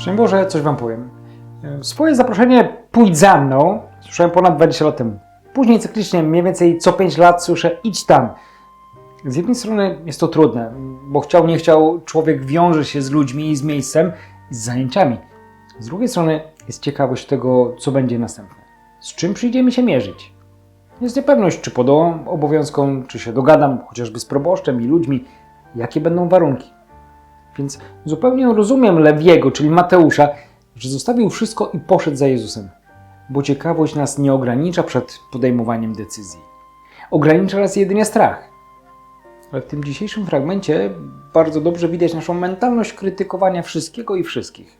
Szczęść Boże, coś Wam powiem. E, Swoje zaproszenie pójdź za mną słyszałem ponad 20 lat temu. Później cyklicznie, mniej więcej co 5 lat słyszę idź tam. Z jednej strony jest to trudne, bo chciał, nie chciał, człowiek wiąże się z ludźmi z miejscem, z zajęciami. Z drugiej strony jest ciekawość tego, co będzie następne. Z czym przyjdzie mi się mierzyć? Jest niepewność, czy podołam obowiązkom, czy się dogadam chociażby z proboszczem i ludźmi, jakie będą warunki. Więc zupełnie rozumiem Lewiego, czyli Mateusza, że zostawił wszystko i poszedł za Jezusem. Bo ciekawość nas nie ogranicza przed podejmowaniem decyzji. Ogranicza nas jedynie strach. Ale w tym dzisiejszym fragmencie bardzo dobrze widać naszą mentalność krytykowania wszystkiego i wszystkich.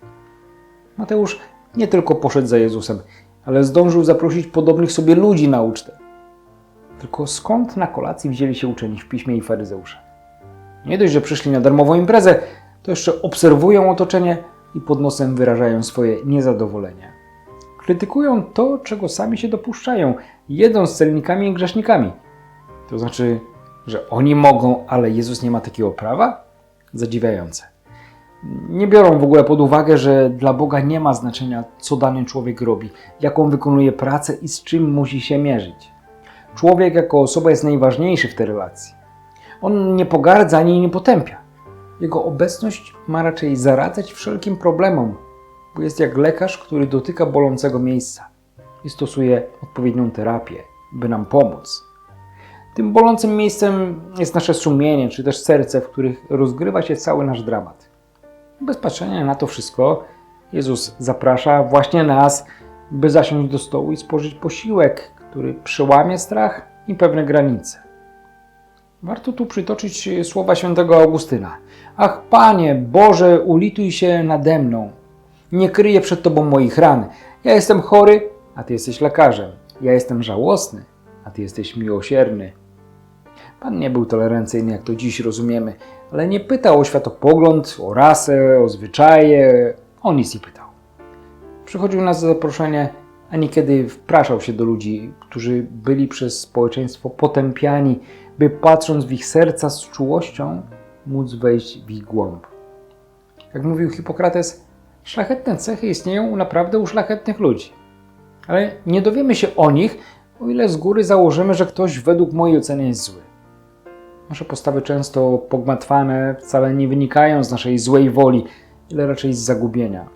Mateusz nie tylko poszedł za Jezusem, ale zdążył zaprosić podobnych sobie ludzi na ucztę. Tylko skąd na kolacji wzięli się uczeni w piśmie i faryzeusze? Nie dość, że przyszli na darmową imprezę, to jeszcze obserwują otoczenie i pod nosem wyrażają swoje niezadowolenie. Krytykują to, czego sami się dopuszczają, jedzą z celnikami i grzesznikami. To znaczy, że oni mogą, ale Jezus nie ma takiego prawa? Zadziwiające. Nie biorą w ogóle pod uwagę, że dla Boga nie ma znaczenia, co dany człowiek robi, jaką wykonuje pracę i z czym musi się mierzyć. Człowiek jako osoba jest najważniejszy w tej relacji. On nie pogardza ani nie potępia. Jego obecność ma raczej zaradzać wszelkim problemom, bo jest jak lekarz, który dotyka bolącego miejsca i stosuje odpowiednią terapię, by nam pomóc. Tym bolącym miejscem jest nasze sumienie, czy też serce, w których rozgrywa się cały nasz dramat. Bez patrzenia na to wszystko, Jezus zaprasza właśnie nas, by zasiąść do stołu i spożyć posiłek, który przełamie strach i pewne granice. Warto tu przytoczyć słowa świętego Augustyna. Ach, Panie, Boże, ulituj się nade mną. Nie kryję przed Tobą moich ran. Ja jestem chory, a Ty jesteś lekarzem. Ja jestem żałosny, a Ty jesteś miłosierny. Pan nie był tolerancyjny, jak to dziś rozumiemy, ale nie pytał o światopogląd, o rasę, o zwyczaje. O nic nie pytał. Przychodził nas za zaproszenie, a niekiedy wpraszał się do ludzi, którzy byli przez społeczeństwo potępiani, by patrząc w ich serca z czułością, móc wejść w ich głąb. Jak mówił Hipokrates, szlachetne cechy istnieją naprawdę u szlachetnych ludzi. Ale nie dowiemy się o nich, o ile z góry założymy, że ktoś według mojej oceny jest zły. Nasze postawy często pogmatwane wcale nie wynikają z naszej złej woli, ile raczej z zagubienia.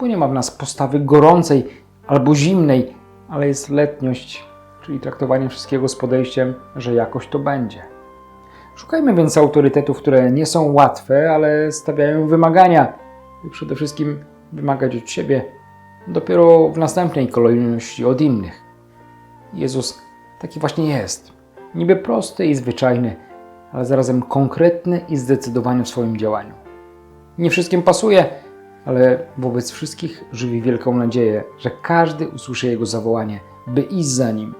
Bo nie ma w nas postawy gorącej albo zimnej, ale jest letniość, czyli traktowanie wszystkiego z podejściem, że jakoś to będzie. Szukajmy więc autorytetów, które nie są łatwe, ale stawiają wymagania, by przede wszystkim wymagać od siebie, dopiero w następnej kolejności od innych. Jezus taki właśnie jest. Niby prosty i zwyczajny, ale zarazem konkretny i zdecydowany w swoim działaniu. Nie wszystkim pasuje, ale wobec wszystkich żywi wielką nadzieję, że każdy usłyszy jego zawołanie, by iść za nim.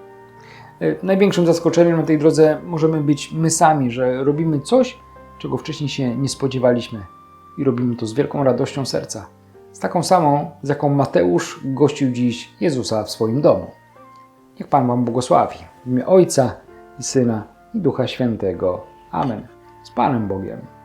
E, Największym zaskoczeniem na tej drodze możemy być my sami, że robimy coś, czego wcześniej się nie spodziewaliśmy i robimy to z wielką radością serca. Z taką samą, z jaką Mateusz gościł dziś Jezusa w swoim domu. Niech Pan Wam błogosławi. W imię Ojca i Syna i Ducha Świętego. Amen. Z Panem Bogiem.